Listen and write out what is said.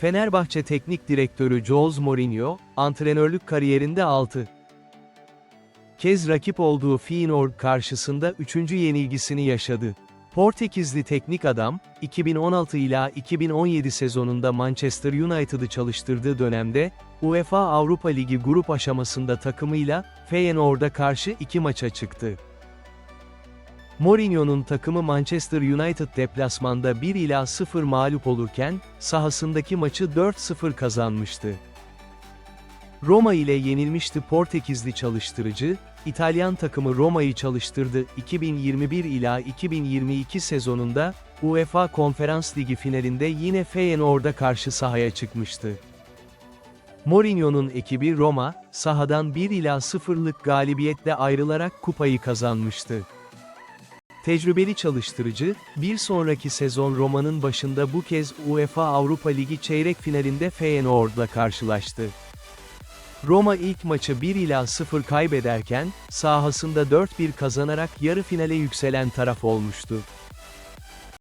Fenerbahçe Teknik Direktörü Jose Mourinho, antrenörlük kariyerinde 6 kez rakip olduğu Feyenoord karşısında 3. yenilgisini yaşadı. Portekizli teknik adam, 2016 ila 2017 sezonunda Manchester United'ı çalıştırdığı dönemde, UEFA Avrupa Ligi grup aşamasında takımıyla, Feyenoord'a karşı iki maça çıktı. Mourinho'nun takımı Manchester United deplasmanda 1 ila 0 mağlup olurken, sahasındaki maçı 4-0 kazanmıştı. Roma ile yenilmişti Portekizli çalıştırıcı, İtalyan takımı Roma'yı çalıştırdı 2021 ila 2022 sezonunda, UEFA Konferans Ligi finalinde yine Feyenoord'a karşı sahaya çıkmıştı. Mourinho'nun ekibi Roma, sahadan 1 ila 0'lık galibiyetle ayrılarak kupayı kazanmıştı. Tecrübeli çalıştırıcı, bir sonraki sezon Roma'nın başında bu kez UEFA Avrupa Ligi çeyrek finalinde Feyenoord'la karşılaştı. Roma ilk maçı 1 ila 0 kaybederken, sahasında 4-1 kazanarak yarı finale yükselen taraf olmuştu.